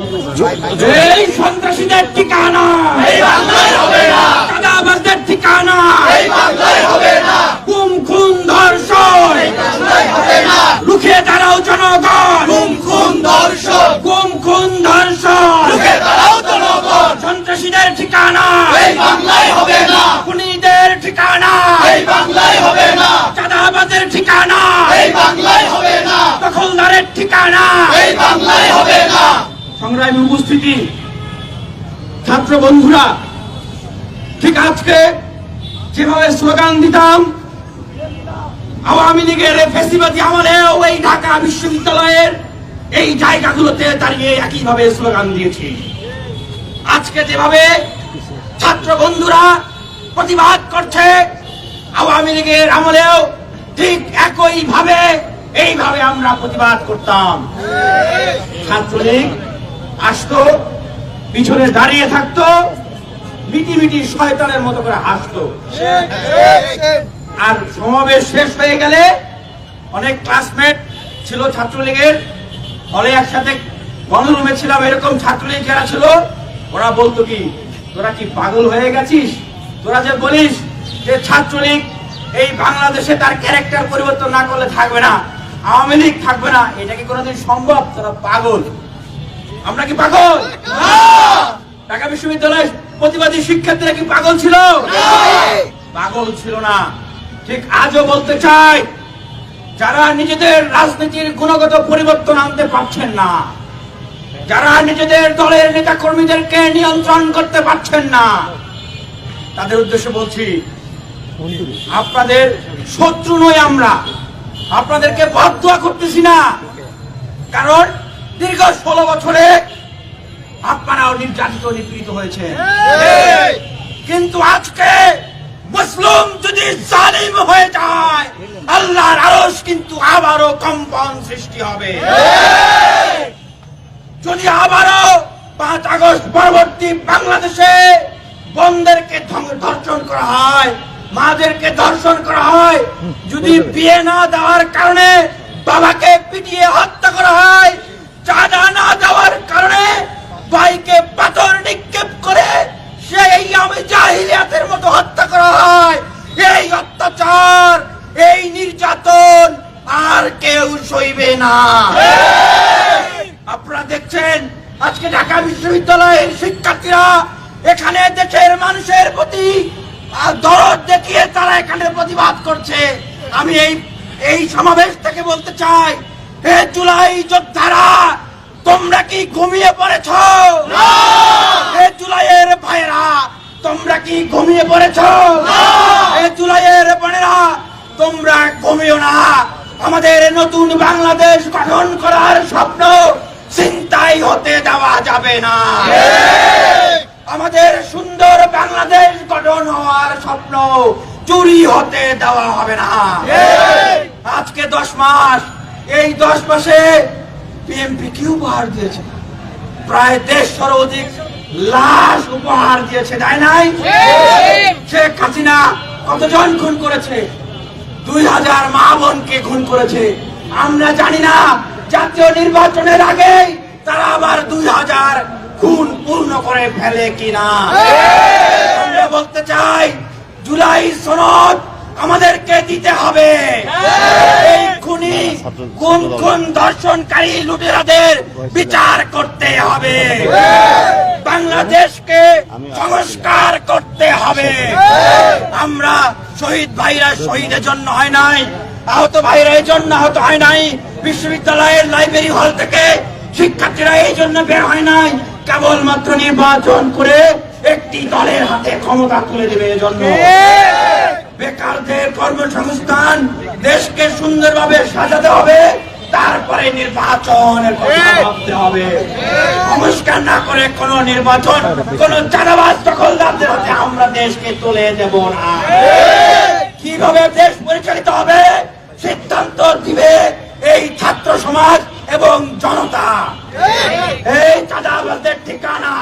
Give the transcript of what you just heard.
এই সন্ত্রাসীদের ঠিকানা। এই বাংলায় হবে না। চাঁদাবাজদের ঠিকানা। এই বাংলায় হবে না। গুম খুন ধর্ষণ। বাংলায় হবে না। রুখে দাঁড়াও জনগণ। গুম খুন ধর্ষণ। গুম খুন ধর্ষণ। রুখে দাঁড়াও জনগণ। সন্ত্রাসীদের ঠিকানা। এই বাংলায় হবে না। খুনিদের ঠিকানা। এই বাংলায় হবে না। চাঁদাবাজের ঠিকানা। এই বাংলায় হবে না। দখলদারের ঠিকানা। এই বাংলায় হবে না। সংগ্রামী উপস্থিতি, ছাত্র বন্ধুরা, ঠিক আজকে যেভাবে স্লোগান দিতাম, আওয়ামী লীগের ফেসিবাদী আমলেও এই ঢাকা বিশ্ববিদ্যালয়ের এই জায়গাগুলোতে দাঁড়িয়ে একইভাবে স্লোগান দিয়েছি। আজকে যেভাবে ছাত্র বন্ধুরা প্রতিবাদ করছে, আওয়ামী লীগের আমলেও ঠিক একই ভাবে এইভাবে আমরা প্রতিবাদ করতাম। ছাত্রলীগ আসতো, পিছনে দাঁড়িয়ে থাকতো, মিটি মিটি শয়তানের মতো করে হাসতো। আর সমাবেশ শেষ হয়ে গেলে অনেক ক্লাসমেট ছিল ছাত্রলীগের, হলে একসাথে গণরুমে ছিলাম, এরকম ছাত্রলীগ যারা ছিল, ওরা বলতো কি, তোরা কি পাগল হয়ে গেছিস? তোরা যে বলিস যে ছাত্রলীগ এই বাংলাদেশে তার ক্যারেক্টার পরিবর্তন না করলে থাকবে না, আওয়ামী লীগ থাকবে না, এটা কি কোনোদিন সম্ভব? তোরা পাগল। আমরা কি পাগল? ঢাকা বিশ্ববিদ্যালয়ের প্রতিবাদী শিক্ষার্থীরা কি পাগল ছিল? পাগল ছিল না। ঠিক আজও বলতে চাই যারা নিজেদের রাজনীতির গুণগত পরিবর্তন আনতে পারছেন না যারা নিজেদের দলের নেতা কর্মীদেরকে নিয়ন্ত্রণ করতে পারছেন না তাদের উদ্দেশ্যে বলছি আপনাদের শত্রু নই আমরা। আপনাদেরকে বদুয়া করতেছি না। কারণ দীর্ঘ ষোলো বছরে আপনারাও নির্যাতিত নিপীড়িত হয়েছে কিন্তু আজকে মুসলিম যদি জালিম হয়ে যায় আল্লাহর আরশ কিন্তু আবারও কম্পন সৃষ্টি হবে। যদি আবারও পাঁচ আগস্ট পরবর্তী বাংলাদেশে বন্ধেরকে ধর্ষণ করা হয় মাদেরকে ধর্ষণ করা হয় যদি বিয়ে না দেওয়ার কারণে বাবাকে পিটিয়ে হত্যা করা হয় চাঁদা না দেওয়ার কারণে ভাইকে পাথর নিক্ষেপ করে সেই আমি জাহিলিয়াতের মতো হত্যা করা হয়। এই অত্যাচার, এই নির্যাতন আর কেউ সইবে না। আপনারা দেখছেন, আজকে ঢাকা বিশ্ববিদ্যালয়ের শিক্ষার্থীরা এখানে দেশের মানুষের প্রতি দরদ দেখিয়ে তারা এখানে প্রতিবাদ করছে। আমি এই এই সমাবেশ থেকে বলতে চাই হে জুলাই যোদ্ধারা তোমরা কি ঘুমিয়ে পড়েছ? হে জুলাইয়ের ভাইরা তোমরা কি ঘুমিয়ে পড়েছ? হে জুলাইয়ের বোনেরা তোমরা ঘুমিও না। আমাদের নতুন বাংলাদেশ গঠন করার স্বপ্ন চিন্তাই হতে দেওয়া যাবে না। আমাদের সুন্দর বাংলাদেশ গঠন হওয়ার স্বপ্ন চুরি হতে দেওয়া হবে না। আজকে দশ মাস এই দশ মাসে বিএনপি কি উপহার দিয়েছে? প্রায় দেড়শোর অধিক লাশ উপহার দিয়েছে তাই নাই? শেখ হাসিনা কতজন খুন করেছে? দুই হাজার মা বোনকে খুন করেছে। আমরা জানি না জাতীয় নির্বাচনের আগে তারা আবার দুই হাজার খুন পূর্ণ করে ফেলে কিনা। আমরা বলতে চাই জুলাই সনদ আমাদেরকে দিতে হবে। কোন কোন দর্শনকারী লুটেরাদের বিচার করতে হবে? বাংলাদেশকে সংস্কার করতে হবে। আমরা শহীদ ভাইরা শহীদের জন্য হয় নাই আহত ভাইরা এই জন্য আহত হয় নাই বিশ্ববিদ্যালয়ের লাইব্রেরি হল থেকে শিক্ষার্থীরা এই জন্য বের হয় নাই। কেবলমাত্র নির্বাচন করে একটি দলের হাতে ক্ষমতা তুলে দেবে এজন্য। কর্মসংস্থান দেশকে সুন্দরভাবে সাজাতে হবে তারপরে নির্বাচনের কথা ভাবতে হবে। সংস্কার না করে কোন নির্বাচন কোন চাঁদাবাজ দখলদারদের হাতে আমরা দেশকে তুলে দেব না। কীভাবে দেশ পরিচালিত হবে সিদ্ধান্ত দিবে এই ছাত্র সমাজ এবং জনতা। এই চাঁদাবাজদের ঠিকানা